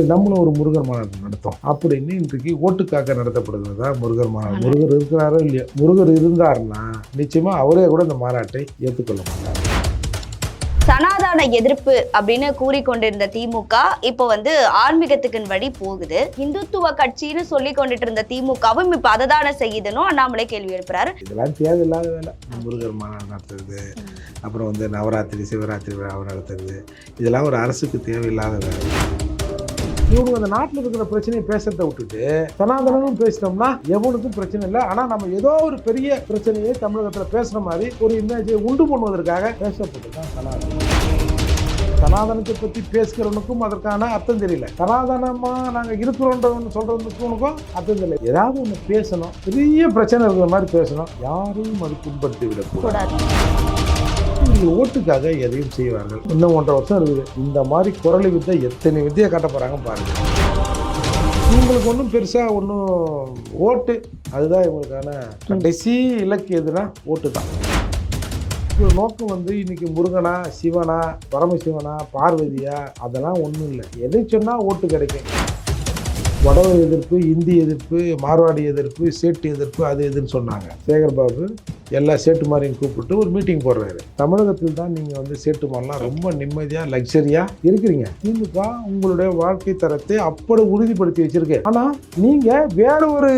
நம்மளும் ஒரு முருகர் மாநாடு நடத்தோம். அப்படின்னு இன்றைக்கு ஓட்டுக்காக நடத்தப்படுகிறது தான் முருகர் மாநாடு முருகர் இருக்கிறாரோ இல்லையோ? முருகர் இருந்தாருன்னா நிச்சயமா அவரே கூட இந்த மாநாட்டை ஏற்றுக்கொள்ள மாட்டார். சனாதன எதிர்ப்பு அப்படின்னு கூறிக்கொண்டிருந்த திமுக இப்போ வந்து ஆன்மீகத்துக்கு வழி போகுது. இந்துத்துவ கட்சின்னு சொல்லி கொண்டுட்டு இருந்த திமுகவும் இப்ப அதை தானே செய்யுதுன்னு அண்ணாமலை கேள்வி எழுப்புறாரு. இதெல்லாம் தேவையில்லாத வேலை. முருகர் மாநாடு நடத்துறது அப்புறம் வந்து நவராத்திரி சிவராத்திரி விழாவை நடத்துறது இதெல்லாம் ஒரு அரசுக்கு தேவையில்லாத வேலை. இவங்க அந்த நாட்டில் இருக்கிற பிரச்சனையை பேசுறத விட்டுட்டு சனாதனமும் பேசினோம்னா எவனுக்கும் பிரச்சனை இல்லை. ஆனால் நம்ம ஏதோ ஒரு பெரிய பிரச்சனையை தமிழகத்தில் பேசுகிற மாதிரி ஒரு இமேஜை உண்டு பண்ணுவதற்காக பேசப்பட்டு தான் சனாதனம். சனாதனத்தை பற்றி பேசுகிறவனுக்கும் அதற்கான அர்த்தம் தெரியல. சனாதனமாக நாங்கள் இருக்கிறோன்றவன் சொல்கிறவனுக்கும் அர்த்தம் தெரியல. ஏதாவது ஒன்று பேசணும். பெரிய பிரச்சனை இருக்கிற மாதிரி பேசணும். யாரையும் அது புண்படுத்தி விடக்கூடாது கூடாது ஓட்டுக்காக எதையும் செய்வார்கள். இன்னும் ஒன்றரை வருஷம் இருக்குது. இந்த மாதிரி குரலை வித்தை எத்தனை வித்தையை காட்ட போகிறாங்க பாருங்க. இவங்களுக்கு ஒன்றும் பெருசாக ஒன்றும் ஓட்டு அதுதான் இவங்களுக்கான கடைசி இலக்கு எதுனா ஓட்டு தான். ஒரு நோக்கம் வந்து இன்றைக்கி முருகனா சிவனா பரமசிவனா பார்வதியா அதெல்லாம் ஒன்றும் இல்லை. எதை சொன்னால் ஓட்டு கிடைக்கும். வடவர் எதிர்ப்பு இந்தி எதிர்ப்பு மார்வாடி எதிர்ப்பு சேட்டு எதிர்ப்பு அது எதுன்னு சொன்னாங்க. சேகர் பாபு எல்லா சேட்டுமாரையும் கூப்பிட்டு ஒரு மீட்டிங் போடுறாரு. தமிழகத்தில் தான் நீங்கள் வந்து சேட்டுமாரெலாம் ரொம்ப நிம்மதியாக லக்ஸரியாக இருக்கிறீங்க. திமுக உங்களுடைய வாழ்க்கை தரத்தை அப்படி உறுதிப்படுத்தி வச்சுருக்கு. ஆனால் நீங்கள் வேற ஒரு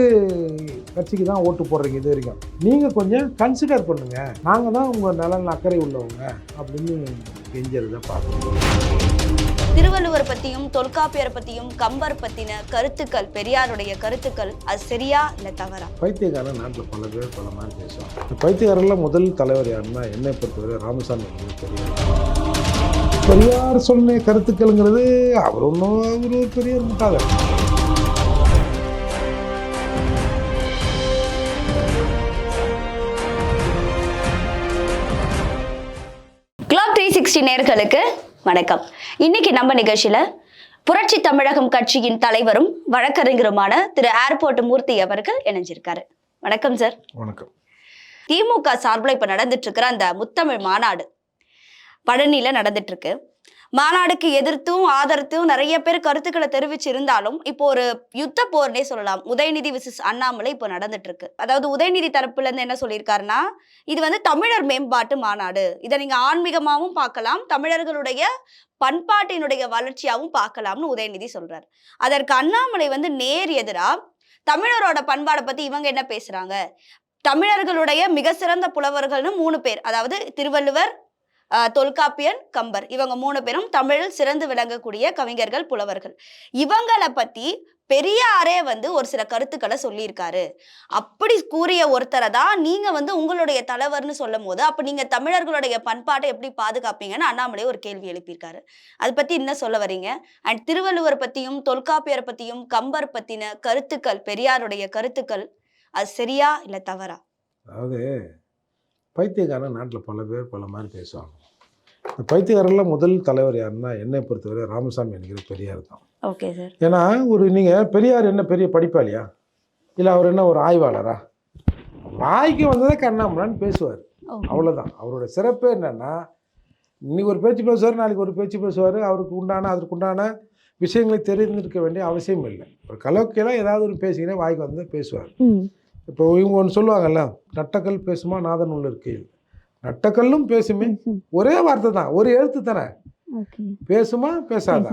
கட்சிக்கு தான் ஓட்டு போடுறீங்க இது வரைக்கும். நீங்கள் கொஞ்சம் கன்சிடர் பண்ணுங்கள் நாங்கள் தான் உங்கள் நலன் அக்கறை உள்ளவங்க அப்படின்னு கெஞ்சறதை பார்க்கணும் திருவள்ளுவர் பத்தியும் தொல்காப்பியர் பத்தியும் கம்பர் பத்தின கருத்துக்கள் பெரியாருடைய கருத்துக்கள் அது சரியா இல்ல தவறா? பைத்தியக்காரன் நாட்டில் பல பேர் பல மாதிரி பேசுவாங்க. இந்த பைத்தியக்காரில் முதல் தலைவர் யாருன்னா என்னை பொறுத்தவரை ராமசாமி அவர்கள் பெரியார். சொன்ன கருத்துக்கள்ங்கிறது அவர் ஒன்றும் அவர் ஒரு பெரிய முட்டாள கிளப் த்ரீ சிக்ஸ்டி நேர்களுக்கு வணக்கம். இன்னைக்கு நம்ம நிகழ்ச்சியில புரட்சி தமிழகம் கட்சியின் தலைவரும் வழக்கறிஞருமான திரு ஏர்போர்ட் மூர்த்தி அவர்கள் இணைஞ்சிருக்காரு. வணக்கம் சார். வணக்கம். திமுக சார்பில் இப்ப நடந்துட்டு இருக்கிற அந்த முத்தமிழ் மாநாடு பழனியில நடந்துட்டு இருக்கு. மாநாடுக்கு எதிர்த்தும் ஆதரத்தும் நிறைய பேர் கருத்துக்களை தெரிவிச்சிருந்தாலும் இப்போ ஒரு யுத்த போர்னே சொல்லலாம். உதயநிதி விசிஸ் அண்ணாமலை இப்போ நடந்துட்டு இருக்கு அதாவது உதயநிதி தரப்புல இருந்து என்ன சொல்லியிருக்காருன்னா இது வந்து தமிழர் மேம்பாட்டு மாநாடு. இதை நீங்க ஆன்மீகமாகவும் பார்க்கலாம் தமிழர்களுடைய பண்பாட்டினுடைய வளர்ச்சியாகவும் பார்க்கலாம்னு உதயநிதி சொல்றாரு. அதற்கு அண்ணாமலை வந்து நேர் எதிரா தமிழரோட பண்பாடை பத்தி இவங்க என்ன பேசுறாங்க? தமிழர்களுடைய மிக சிறந்த புலவர்கள்னு மூணு பேர் அதாவது திருவள்ளுவர் தொல்காப்பியன் கம்பர். இவங்க மூணு பேரும் தமிழில் சிறந்து விளங்கக்கூடிய கவிஞர்கள் புலவர்கள். இவங்களை பத்தி பெரியாரே வந்து ஒரு சில கருத்துக்களை சொல்லியிருக்காரு. அப்படி கூறிய ஒருத்தரை தான் நீங்க வந்து உங்களுடைய தலைவர்னு சொல்லும் போது அப்ப நீங்க தமிழர்களுடைய பண்பாட்டை எப்படி பாதுகாப்பீங்கன்னு அண்ணாமலை ஒரு கேள்வி எழுப்பியிருக்காரு. அதை பத்தி என்ன சொல்ல வரீங்க? அண்ட் திருவள்ளுவர் பத்தியும் தொல்காப்பியரை பத்தியும் கம்பர் பத்தின கருத்துக்கள் பெரியாருடைய கருத்துக்கள் அது சரியா இல்லை தவறா? அதாவது பைத்தியக்காரன் நாட்டில் பல பேர் பல மாதிரி பேசுவாங்க. இந்த பைத்தியக்காரில் முதல் தலைவர் யாருன்னா என்னை பொறுத்தவரை ராமசாமி என்கிற பெரியார் தான். Okay sir. ஏன்னா ஒரு நீங்கள் பெரியார் என்ன பெரிய படிப்பாளியா இல்லை அவர் என்ன ஒரு ஆய்வாளரா? வாய்க்கு வந்ததை கண்ணாமலான்னு பேசுவார். அவ்வளோதான் அவரோட சிறப்பே என்னன்னா இன்னைக்கு ஒரு பேச்சு பேசுவார் நாளைக்கு ஒரு பேச்சு பேசுவார் அவருக்கு உண்டான அதற்கு உண்டான விஷயங்களை தெரிந்திருக்க வேண்டிய அவசியம் இல்லை. ஒரு கலோக்கியெல்லாம் ஏதாவது ஒரு பேசிக்கினே வாய்க்கு வந்து பேசுவார். இப்போ இவங்க ஒன்று சொல்லுவாங்கல்ல நட்டக்கல் பேசுமா நாதன் உள்ள இருக்கையில் நட்டக்கல்லும் பேசுமே. ஒரே வார்த்தை தான் ஒரு எழுத்து தானே. பேசுமா பேசாதா?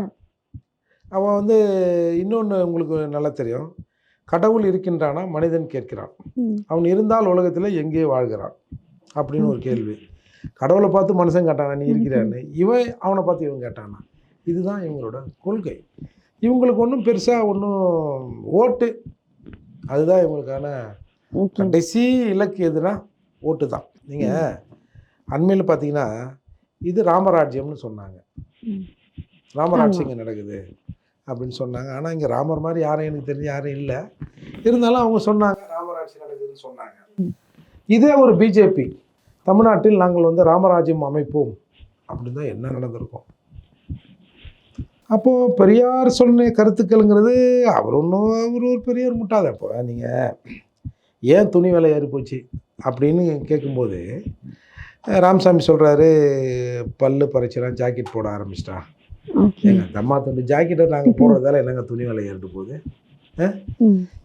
அவன் வந்து இன்னொன்று உங்களுக்கு நல்லா தெரியும். கடவுள் இருக்கின்றானா மனிதன் கேட்கிறான். அவன் இருந்தால் உலகத்தில் எங்கே வாழ்கிறான்? அப்படின்னு ஒரு கேள்வி. கடவுளை பார்த்து மனுஷன் கேட்டானா நீ இருக்கிறான்னு? இவன் அவனை பார்த்து இவன் கேட்டானா? இதுதான் இவங்களோட கொள்கை. இவங்களுக்கு ஒன்றும் பெருசாக ஒன்றும் ஓட்டு. அதுதான் இவங்களுக்கான கடைசி இலக்கு எதுனா ஓட்டு தான். நீங்கள் அண்மையில் பார்த்தீங்கன்னா இது ராமராஜ்யம்னு சொன்னாங்க. ராமராட்சியம் இங்கே நடக்குது அப்படின்னு சொன்னாங்க. ஆனால் இங்கே ராமர் மாதிரி யாரும் எனக்கு தெரிஞ்சு யாரும் இல்லை. இருந்தாலும் அவங்க சொன்னாங்க ராமராட்சி நடக்குதுன்னு சொன்னாங்க. இதே ஒரு பிஜேபி தமிழ்நாட்டில் நாங்கள் வந்து ராமராஜ்யம் அமைப்போம் அப்படின்னு தான் என்ன நடந்திருக்கும். அப்போது பெரியார் சொன்ன கருத்துக்கள்ங்கிறது அவர் ஒன்றும் அவர் ஒரு பெரியார் முட்டாத இப்போ நீங்கள் ஏன் துணி விலை ஏறி போச்சு அப்படின்னு கேட்கும்போது ராமசாமி சொல்கிறாரு பல்லு பறிச்செல்லாம் ஜாக்கெட் போட ஆரம்பிச்சிட்டான். அந்த அம்மா துண்டு ஜாக்கெட்டை நாங்கள் போடுறதால என்னங்க துணி விலை ஏறிட்டு போகுது?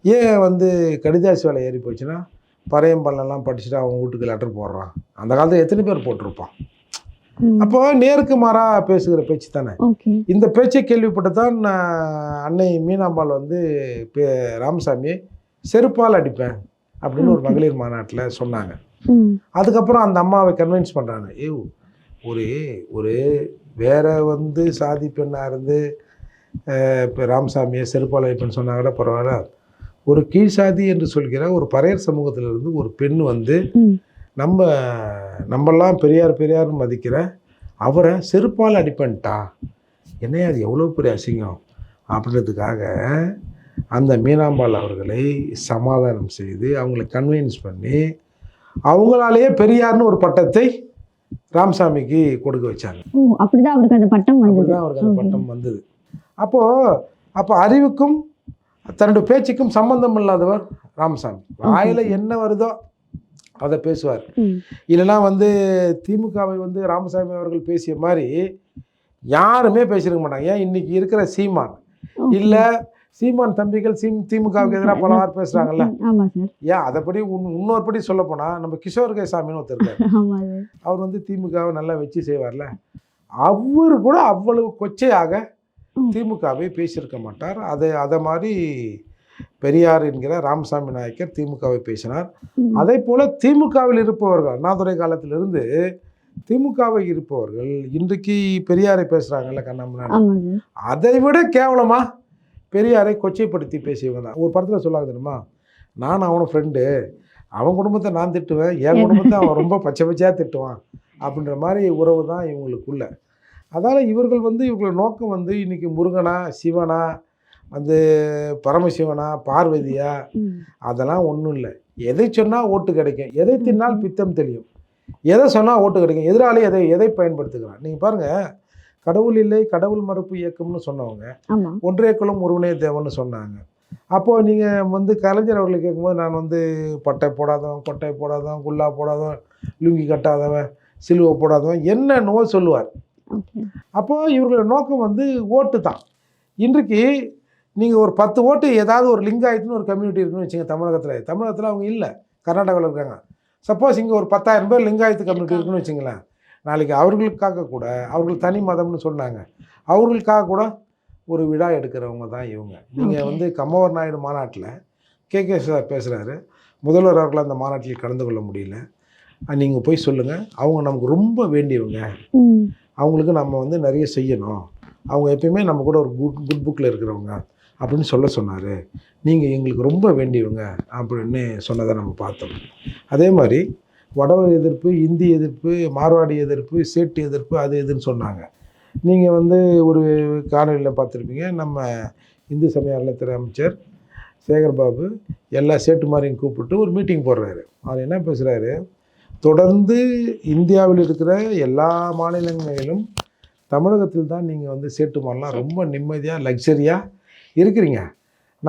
ஏன் வந்து கடிதாசி விலை ஏறி போச்சுன்னா பறையம்பள்ளம்லாம் படிச்சுட்டு அவன் வீட்டுக்கு லெட்டர் போடுறான். அந்த காலத்தில் எத்தனை பேர் போட்டிருப்பான்? அப்போ நேருக்கு மாறாக பேசுகிற பேச்சு தானே? இந்த பேச்சை கேள்விப்பட்டு தான் நான் அன்னை மீனாம்பாள் வந்து பே- ராமசாமியை செருப்பால் அடிப்பேன். அப்படின்னு ஒரு மகளிர் மாநாட்டில் சொன்னாங்க. அதுக்கப்புறம் அந்த அம்மாவை கன்வின்ஸ் பண்ணுறாங்க ஏ ஒரு ஒரு வேற வந்து சாதி பெண்ணாக இருந்து இப்போ ராமசாமியை செருப்பால் அடிப்பேன்னு சொன்னா கூட பரவாயில்ல. ஒரு கீழ் சாதி என்று சொல்கிற ஒரு பறையர் சமூகத்திலிருந்து ஒரு பெண் வந்து நம்ம நம்மெல்லாம் பெரியார் பெரியார்னு மதிக்கிற அவரை செருப்பால் அடிப்பேன்ட்டா. என்னையா அது எவ்வளோ பெரிய அசிங்கம்? அப்படின்றதுக்காக அந்த மீனாம்பாள் அவர்களை சமாதானம் செய்து அவங்களை கன்வின்ஸ் பண்ணி அவங்களாலேயே பெரியார்னு ஒரு பட்டத்தை ராமசாமிக்கு கொடுக்க வச்சாங்க. அப்படிதான் அவருக்கு அந்த பட்டம் வந்தது. அவருக்கு அந்த Okay. பட்டம் வந்தது. அப்போது அப்போ அறிவுக்கும் தன்னுடைய பேச்சுக்கும் சம்பந்தம் இல்லாதவர் ராமசாமி. வாயில் என்ன வருதோ அதை பேசுவார். இல்லைன்னா வந்து திமுகவை வந்து ராமசாமி அவர்கள் பேசிய மாதிரி யாருமே பேசியிருக்க மாட்டாங்க. ஏன்? இன்னைக்கு இருக்கிற சீமான். இல்லை சீமான் தம்பிகள் சீம் திமுகவுக்கு எதிராக பல வாரம் பேசுகிறாங்கல்ல ஏன்? அதைப்படி உன் இன்னொரு படி சொல்ல போனால் நம்ம கிஷோர் கேசாமின்னு ஒருத்தர் அவர் வந்து திமுகவை நல்லா வச்சு செய்வார்ல? அவர் கூட அவ்வளவு கொச்சையாக. திமுகவை பேசியிருக்க மாட்டார். அதை அதை மாதிரி பெரியார் என்கிற ராமசாமி நாயக்கர் திமுகவை பேசினார். அதே போல திமுகவில் இருப்பவர்கள் அண்ணாதுரை காலத்திலிருந்து திமுகவை இருப்பவர்கள் இன்றைக்கு பெரியாரை பேசுகிறாங்கல்ல கண்ணாமண்ணா அதை விட கேவலமாக பெரியாரை கொச்சைப்படுத்தி பேசியவங்க தான். ஒரு படத்தில் சொல்லாங்க தெரியுமா? நான் அவன ஃப்ரெண்டு அவன் குடும்பத்தை நான் திட்டுவேன். என் குடும்பத்தை அவன் ரொம்ப பச்சை பச்சையாக திட்டுவான். அப்படின்ற மாதிரி உறவு தான் இவங்களுக்குள்ள. அதால் இவர்கள் வந்து இவங்களோட நோக்கம் வந்து இன்றைக்கி முருகனா சிவனா வந்து பரமசிவனா பார்வதியா அதெல்லாம் ஒன்றும் இல்லை. எதை சொன்னால் ஓட்டு கிடைக்கும். எதை தின்னால் பித்தம் தெளியும். எதை சொன்னால் ஓட்டு கிடைக்கும். எதிராளி எதை எதை பயன்படுத்துகிறான்? நீங்கள் பாருங்கள் கடவுள் இல்லை கடவுள் மறுப்பு இயக்கம்னு சொன்னவங்க. ஒன்றே குலம் ஒருவனே தேவன்னு சொன்னாங்க. அப்போது நீங்கள் வந்து கலைஞர் அவர்களை கேட்கும்போது நான் வந்து பட்டை போடாதவன் கொட்டை போடாதவன் குல்லா போடாதவன் லுங்கி கட்டாதவன் சிலுவை போடாதவன் என்னென்னவோ சொல்லுவார். ஓகே. அப்போ இவர்களோட நோக்கம் வந்து ஓட்டு தான். இன்றைக்கு நீங்கள் ஒரு பத்து ஓட்டு ஏதாவது ஒரு லிங்காயத்துன்னு ஒரு கம்யூனிட்டி இருக்குன்னு வச்சுங்க தமிழகத்தில். தமிழகத்தில் அவங்க இல்லை. கர்நாடகாவில் இருக்காங்க. சப்போஸ் இங்கே ஒரு பத்தாயிரம் பேர் லிங்காயத்து கம்யூனிட்டி இருக்குன்னு வச்சுங்களேன். நாளைக்கு அவர்களுக்காக கூட அவர்கள் தனி மதம்னு சொன்னாங்க. அவர்களுக்காக கூட ஒரு விழா எடுக்கிறவங்க தான் இவங்க. நீங்கள். வந்து கம்மவர் நாயுடு மாநாட்டில் கே. கே. சார் பேசுகிறாரு முதல்வர் அவர்கள் அந்த மாநாட்டில் கலந்து கொள்ள முடியல. நீங்கள் போய் சொல்லுங்கள் அவங்க நமக்கு ரொம்ப வேண்டியவங்க. அவங்களுக்கு நம்ம வந்து நிறைய செய்யணும். அவங்க எப்பயுமே நம்ம கூட ஒரு குட் குட் புக்கில் இருக்கிறவங்க அப்படின்னு சொல்ல சொன்னார். நீங்கள் எங்களுக்கு ரொம்ப வேண்டியவங்க அப்படின்னு சொன்னதை நம்ம பார்த்தோம். அதே மாதிரி வடவர் எதிர்ப்பு இந்தி எதிர்ப்பு மார்வாடி எதிர்ப்பு சேட்டு எதிர்ப்பு அது இதுன்னு சொன்னாங்க. நீங்கள் வந்து ஒரு காணொலியில் பார்த்துருப்பீங்க. நம்ம இந்து சமய அறநிலையத்துறை அமைச்சர் சேகர் பாபு எல்லா சேட்டு மாதிரியும் கூப்பிட்டு ஒரு மீட்டிங் போடுறாரு. அவர் என்ன பேசுகிறாரு தொடர்ந்து இந்தியாவில் இருக்கிற எல்லா மாநிலங்களிலும் தமிழகத்தில் தான் நீங்கள் வந்து சேட்டுமாரெலாம் ரொம்ப நிம்மதியாக லக்ஸரியாக இருக்கிறீங்க.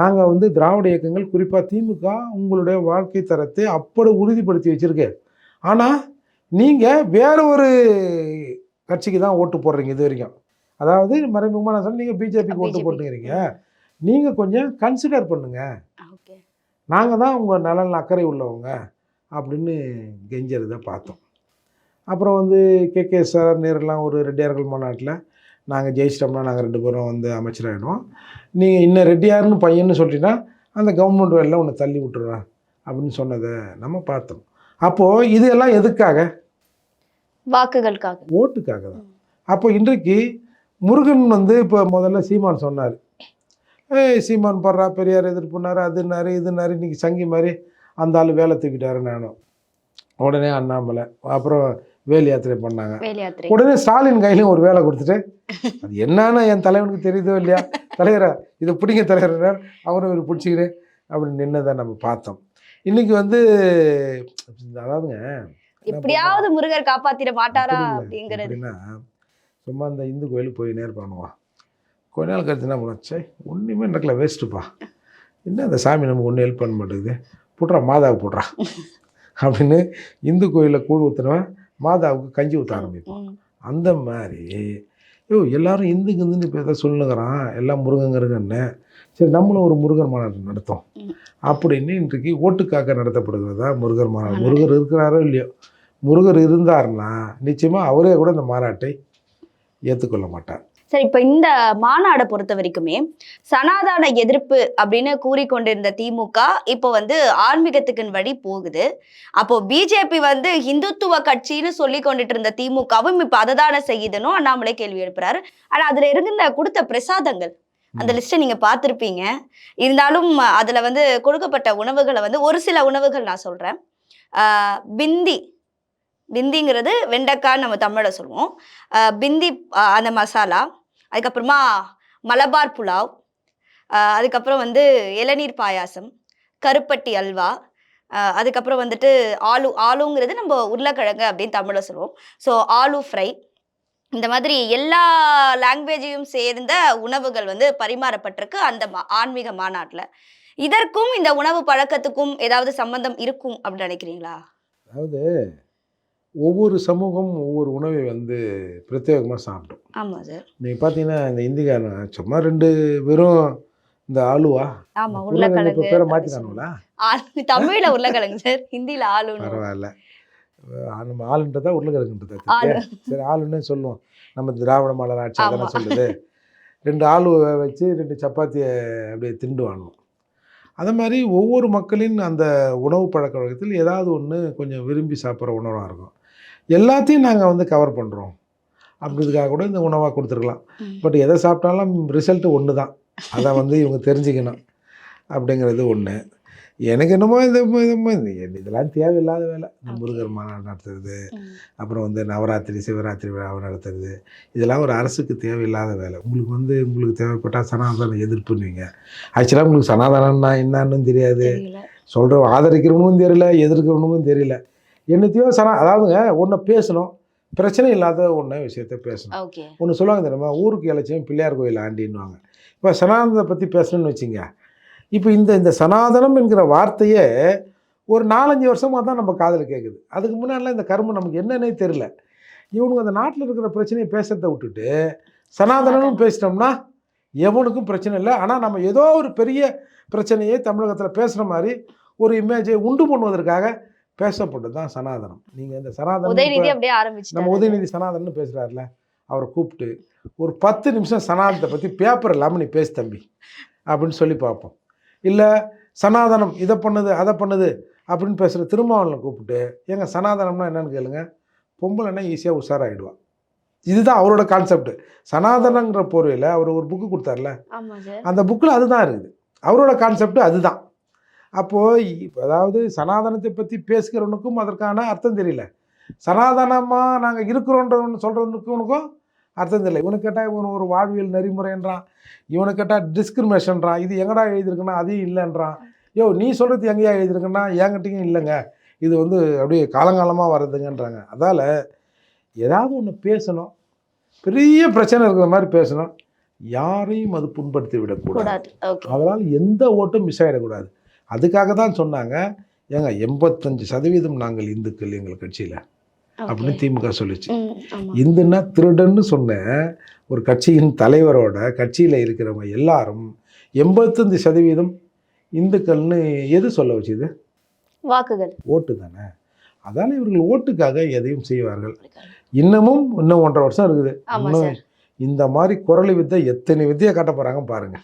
நாங்கள் வந்து திராவிட இயக்கங்கள் குறிப்பாக திமுக உங்களுடைய வாழ்க்கை தரத்தை அப்படி உறுதிப்படுத்தி வச்சுருக்கு. ஆனால் நீங்கள் வேற ஒரு கட்சிக்கு தான் ஓட்டு போடுறீங்க இது வரைக்கும். அதாவது மறைமுகமாக நான் சொன்னேன் நீங்கள் பிஜேபிக்கு ஓட்டு. போட்டுக்கிறீங்க. நீங்கள் கொஞ்சம் கன்சிடர் பண்ணுங்கள் நாங்கள் தான் உங்கள் நலன் அக்கறை உள்ளவங்க அப்படின்னு கெஞ்சறதை பார்த்தோம். அப்புறம் வந்து கே. கே. சார் நேரெல்லாம் ஒரு ரெட்டியார்கள் மாநாட்டில் நாங்கள் ஜெயிச்சிட்டோம்னா நாங்கள் ரெண்டு பேரும் வந்து அமைச்சராகிடுவோம் நீங்கள் இன்னும் ரெட்டியார்னு பையன்னு சொல்லிட்டீங்கன்னா அந்த கவர்மெண்ட் வேலையில் உன்னை தள்ளி விட்டுறேன் அப்படின்னு சொன்னதை நம்ம பார்த்தோம். அப்போது இது எல்லாம் எதுக்காக? வாக்குகளுக்காக. ஓட்டுக்காக தான் அப்போ இன்றைக்கு முருகன் வந்து இப்போ முதல்ல சீமான் சொன்னார். ஏய் சீமான் படுறா பெரியார் எதிர்ப்புனாரு அதுனாரு இதுனாரு இன்னைக்கு சங்கி மாதிரி அந்த ஆள் வேலை தூக்கிட்டாரு நானும் உடனே அண்ணாமலை அப்புறம் வேல் யாத்திரை பண்ணாங்க. உடனே ஸ்டாலின் கையிலையும் ஒரு வேலை கொடுத்துட்டு அது என்னன்னு என் தலைவனுக்கு தெரியுதோ இல்லையா? தலைவரா இதை பிடிங்க தலைவர் அவரும் இவர் பிடிச்சிக்கிறேன் அப்படின்னு நின்னதை நம்ம பார்த்தோம். இன்னைக்கு வந்து அதாவதுங்க எப்படியாவது முருகர் காப்பாத்திட மாட்டாரா அப்படி. அப்படிங்கிறது. சும்மா அந்த இந்து கோயிலுக்கு போய் நேர் பண்ணுவான் கொஞ்ச நாள் கழிச்சு என்ன பண்ணச்சே ஒன்றுமே நடக்கல வேஸ்ட்டுப்பா என்ன அந்த சாமி நமக்கு ஒன்றும் ஹெல்ப் பண்ண மாட்டேங்குது? புட்றா மாதாவை போடுறா. அப்படின்னு இந்து கோயிலில் கூழ் ஊற்றுனவன் மாதாவுக்கு கஞ்சி ஊற்ற ஆரம்பிப்பான். அந்த மாதிரி ஐயோ எல்லாரும் இந்து கிந்துன்னு இப்போ எதை சொல்லுங்கிறான் எல்லாம் முருகங்கிறங்கன்னு சரி நம்மளும் ஒரு முருகர் மாநாடு நடத்தோம். அப்படின்னு இன்றைக்கு ஓட்டுக்காக நடத்தப்படுகிறதா முருகர் மாநாடு? முருகர் இருக்கிறாரோ இல்லையோ? முருகர் இருந்தாருன்னா நிச்சயமாக அவரே கூட இந்த மாநாட்டை ஏற்றுக்கொள்ள மாட்டார். சரி இப்ப இந்த மாநாடை பொறுத்த வரைக்குமே சனாதன எதிர்ப்பு அப்படின்னு கூறிக்கொண்டிருந்த திமுக இப்போ வந்து ஆன்மீகத்துக்கு வழி போகுது. அப்போ பிஜேபி வந்து இந்துத்துவ கட்சின்னு சொல்லி கொண்டுட்டு இருந்த திமுகவும் இப்ப அதை தானே செய்யுதுன்னு அண்ணாமலை கேள்வி எழுப்புறாரு. ஆனா அதுல இருந்த கொடுத்த பிரசாதங்கள் அந்த லிஸ்ட்டை நீங்க பார்த்திருப்பீங்க. இருந்தாலும் அதுல வந்து கொடுக்கப்பட்ட உணவுகளை வந்து ஒரு சில உணவுகள் நான் சொல்றேன். பிந்தி. பிந்திங்கிறது வெண்டைக்காய் நம்ம தமிழில் சொல்லுவோம். பிந்தி அந்த மசாலா அதுக்கப்புறமா மலபார் புலாவ் அதுக்கப்புறம் வந்து இளநீர் பாயாசம் கருப்பட்டி அல்வா அதுக்கப்புறம் வந்துட்டு ஆலு ஆலுங்கிறது நம்ம உருளைக்கிழங்கு அப்படின்னு தமிழில் சொல்லுவோம். ஸோ ஆலு ஃப்ரை இந்த மாதிரி எல்லா லாங்குவேஜையும் சேர்ந்த உணவுகள் வந்து பரிமாறப்பட்டிருக்கு அந்த ஆன்மீக மாநாட்டில். இதற்கும் இந்த உணவு பழக்கத்துக்கும் ஏதாவது சம்பந்தம் இருக்கும் அப்படின்னு நினைக்கிறீங்களா? அதாவது ஒவ்வொரு சமூகம் ஒவ்வொரு உணவை வந்து பிரத்யேகமாக சாப்பிடும். ஆமாம் சார் நீங்கள் பார்த்தீங்கன்னா இந்த இந்திக்காரன் சும்மா ரெண்டு வெறும் இந்த ஆளுவா? ஆமாம் உருளைக்கிழங்கு பேரை மாற்றினானுங்களா ஆளு தமிழ்ல உருளைக்கிழங்கு சார் ஹிந்தியில ஆளுன்னு. பரவாயில்ல. நம்ம ஆளுன்றதா உருளைக்கிழங்குன்றதா? சரி ஆளுன்னே சொல்லுவோம். நம்ம திராவிட மாடல் ஆட்சி. அதானே சொல்லுது. ரெண்டு ஆளு வச்சு ரெண்டு சப்பாத்தியை அப்படியே திண்டு வாங்குவோம் அதே மாதிரி ஒவ்வொரு மக்களின் அந்த உணவு பழக்க வழக்கத்தில் ஏதாவது ஒன்று கொஞ்சம் விரும்பி சாப்பிட்ற உணவாக இருக்கும். எல்லாத்தையும் நாங்கள் வந்து கவர் பண்ணுறோம் அப்படின்றதுக்காக கூட இந்த உணவாக கொடுத்துருக்கலாம். பட் எதை சாப்பிட்டாலும் ரிசல்ட் ஒன்று தான் அதை வந்து இவங்க தெரிஞ்சுக்கணும். அப்படிங்கிறது ஒன்று எனக்கு என்னமோ இந்த இதெல்லாம் தேவையில்லாத வேலை. இந்த முருகர் மாநாடு நடத்துறது. அப்புறம் வந்து நவராத்திரி சிவராத்திரி விழாவை நடத்துறது. இதெல்லாம் ஒரு அரசுக்கு தேவையில்லாத வேலை. உங்களுக்கு வந்து உங்களுக்கு தேவைப்பட்டால் சனாதன எதிர்ப்புன்னுவீங்க ஆக்சுவலாக உங்களுக்கு சனாதனம்னா என்னன்னு தெரியாது. தெரியல. சொல்கிற ஆதரிக்கிறவனுக்கும் தெரியல எதிர்க்கிறவனுக்கும் தெரியல. என்னத்தையோ சனா அதாவதுங்க ஒன்றை பேசணும். பிரச்சனை இல்லாத ஒன்று விஷயத்த பேசணும். ஒன்று சொல்லுவாங்க தெரியுமா? ஊருக்கு இலச்சியம் பிள்ளையார் கோயில் ஆண்டின்னுவாங்க. இப்போ சனாதனத்தை பற்றி பேசணும்னு வச்சுங்க இப்போ இந்த இந்த சனாதனம் என்கிற வார்த்தையே ஒரு நாலஞ்சு வருஷமாக தான் நம்ம காதில் கேட்குது அதுக்கு முன்னாடிலாம் இந்த கருமம் நமக்கு என்னன்னே தெரில இவனுங்க அந்த நாட்டில் இருக்கிற பிரச்சனையை பேசுறதை விட்டுட்டு சனாதனம்னு பேசிட்டோம்னா எவனுக்கும் பிரச்சனை இல்லை. ஆனால் நம்ம ஏதோ ஒரு பெரிய பிரச்சனையை தமிழகத்தில் பேசுகிற மாதிரி ஒரு இமேஜை உண்டு பண்ணுவதற்காக பேசப்பட்டது தான் சனாதனம். நீங்கள் இந்த சனாதனம் நம்ம உதயநிதி சனாதனன்னு பேசுகிறாருல அவரை கூப்பிட்டு ஒரு பத்து நிமிஷம் சனாதனத்தை பற்றி பேப்பர் இல்லாமல் நீ பேசு தம்பி அப்படின்னு சொல்லி பார்ப்போம். இல்லை சனாதனம் இதை பண்ணுது அதை பண்ணுது அப்படின்னு பேசுகிற திருமாவளவனை கூப்பிட்டு ஏங்க சனாதனம்னா என்னன்னு கேளுங்க. பொம்பளைன்னா ஈஸியாக உஷாராயிடுவா. இதுதான் அவரோட கான்செப்ட் சனாதனங்கிற பொருளில் அவர் ஒரு புக்கு கொடுத்தார்ல. அந்த புக்கில் அதுதான் இருக்குது. அவரோட கான்செப்ட் அதுதான். அப்போது அதாவது சனாதனத்தை பற்றி பேசுகிறவனுக்கும் அதற்கான அர்த்தம் தெரியல. சனாதனமாக நாங்கள் இருக்கிறோன்றவனு சொல்கிறவனுக்கும் அர்த்தம் தெரியல இவனுக்கு கேட்டால் இவன் ஒரு வாழ்வியல் நெறிமுறைன்றான். இவனுக்கு கேட்டால் டிஸ்கிரிமினேஷன்றான் இது எங்கடா எழுதியிருக்குன்னா அதையும் இல்லைன்றான். யோ நீ சொல்கிறது எங்கேயா எழுதியிருக்குன்னா என்கிட்டயும் இல்லைங்க. இது வந்து அப்படியே காலங்காலமாக வர்றதுங்கன்றாங்க அதால் ஏதாவது ஒன்று பேசணும். பெரிய பிரச்சனை இருக்கிற மாதிரி பேசணும். யாரையும் அது புண்படுத்தி விடக்கூடாது. அதனால் எந்த ஓட்டும் மிஸ் ஆகிடக்கூடாது அதுக்காக தான் சொன்னாங்க. ஏங்க எண்பத்தஞ்சு சதவீதம் நாங்கள் இந்துக்கள் எங்கள் கட்சியில். அப்படின்னு திமுக சொல்லுச்சு. இந்துன்னா திருடன்னு சொன்ன ஒரு கட்சியின் தலைவரோட கட்சியில் இருக்கிறவங்க எல்லாரும் எண்பத்தஞ்சு சதவீதம் இந்துக்கள்னு எது சொல்ல வச்சுது? வாக்குகள். ஓட்டு தானே. அதால் இவர்கள் ஓட்டுக்காக எதையும் செய்வார்கள். இன்னமும் இன்னும் ஒன்றரை வருஷம் இருக்குது. இன்னும் இந்த மாதிரி குரலி வித்தை எத்தனை வித்தையை காட்ட போகிறாங்க பாருங்க.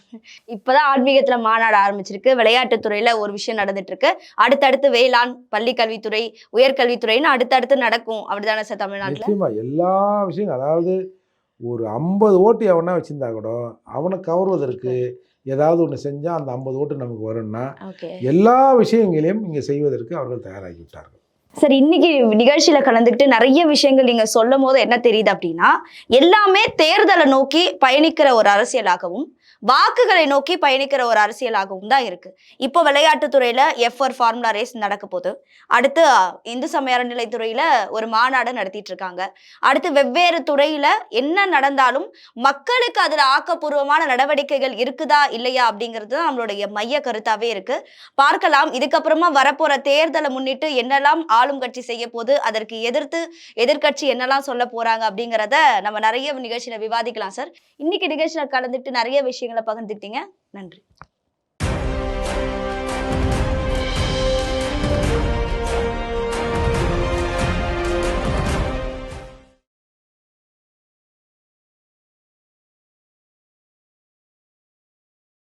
இப்பதான் ஆன்மீகத்துல மாநாடு ஆரம்பிச்சிருக்கு. விளையாட்டுத் துறையில ஒரு விஷயம் நடந்துட்டு இருக்கு அடுத்தடுத்து வேளாண் பள்ளி கல்வித்துறை உயர்கல்வித்துறைன்னு அடுத்தடுத்து நடக்கும். அப்படிதானே சார் தமிழ்நாட்டுல? நிச்சயமா எல்லா விஷயம் அதாவது ஒரு ஐம்பது ஓட்டு எவனா வச்சிருந்தா கூட அவனை கவர்வதற்கு ஏதாவது ஒன்று செஞ்சால் அந்த ஐம்பது ஓட்டு நமக்கு வரும்னா எல்லா விஷயங்களையும் இங்கே செய்வதற்கு அவர்கள் தயாராகி விட்டார்கள். சரி இன்னைக்கு நிகழ்ச்சியில கலந்துக்கிட்டு நிறைய விஷயங்கள் நீங்க சொல்லும் போது என்ன தெரியுது அப்படின்னா எல்லாமே தேர்தலை நோக்கி பயணிக்கிற ஒரு அரசியலாகவும் வாக்குகளை நோக்கி பயணிக்கிற ஒரு அரசியலாகவும் தான் இருக்கு. இப்போ விளையாட்டுத்துறையில எஃப்ஆர் ஃபார்முலா ரேஸ் நடக்க போகுது. அடுத்து இந்து சமய அறநிலைத்துறையில ஒரு மாநாடு நடத்திட்டு இருக்காங்க. அடுத்து வெவ்வேறு துறையில என்ன நடந்தாலும் மக்களுக்கு அதுல ஆக்கப்பூர்வமான நடவடிக்கைகள் இருக்குதா இல்லையா அப்படிங்கிறது தான் நம்மளுடைய மைய கருத்தாவே இருக்கு. பார்க்கலாம். இதுக்கப்புறமா வரப்போற தேர்தலை முன்னிட்டு என்னெல்லாம் ஆளும் கட்சி செய்ய போது அதற்கு எதிர்த்து எதிர்க்கட்சி என்னெல்லாம் சொல்ல போறாங்க அப்படிங்கிறத நம்ம நிறைய நிகழ்ச்சியில விவாதிக்கலாம் சார். இன்னைக்கு நிகழ்ச்சியில கலந்துட்டு நிறைய விஷயங்களை பகிர்ந்துக்கிட்டீங்க. நன்றி.